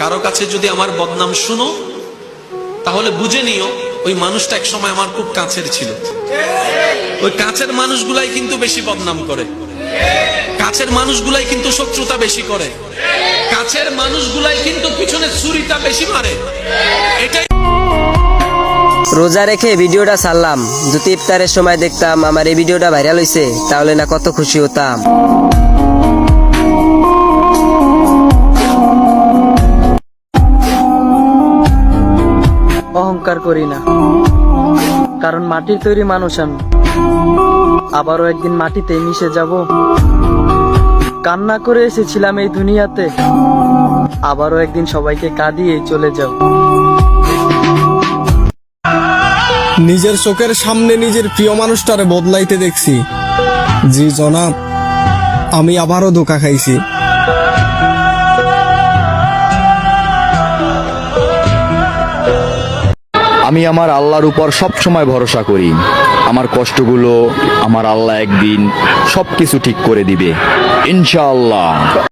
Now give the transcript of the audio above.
কারও কাছে যদি আমার বদনাম শুনো, তাহলে বুঝে নিও, ওই মানুষটা এক সময় আমার খুব কাছের ছিল। ওই কাছের মানুষগুলাই কিন্তু বেশি বদনাম করে। কাছের মানুষগুলাই কিন্তু শত্রুতা বেশি করে। কাছের মানুষগুলাই কিন্তু পিছনে ছুরিটা বেশি মারে। এটাই রোজা রেখে ভিডিওটা ছাড়লাম। যদি ইফতারের সময় দেখতাম, আমার এই ভিডিওটা ভাইরাল হয়েছে তাহলে না কত খুশি হতাম। অহংকার করি না। কারণ মাটির তৈরি মানুষ আমি। আবারও একদিন মাটিতে মিশে যাব। কান্না করে এসেছিলাম এই দুনিয়াতে। আবারও একদিন সবাইকে কাঁদিয়ে চলে যাব। নিজের চোখের সামনে নিজের প্রিয় মানুষটারে বদলাইতে দেখছি। জি, জনাব, আমি আবারও ধোকা খাইছি। আমি আমার আল্লাহর উপর সব সময় ভরসা করি। আমার কষ্টগুলো আমার আল্লাহ একদিন সব কিছু ঠিক করে দিবে। ইনশাআল্লাহ।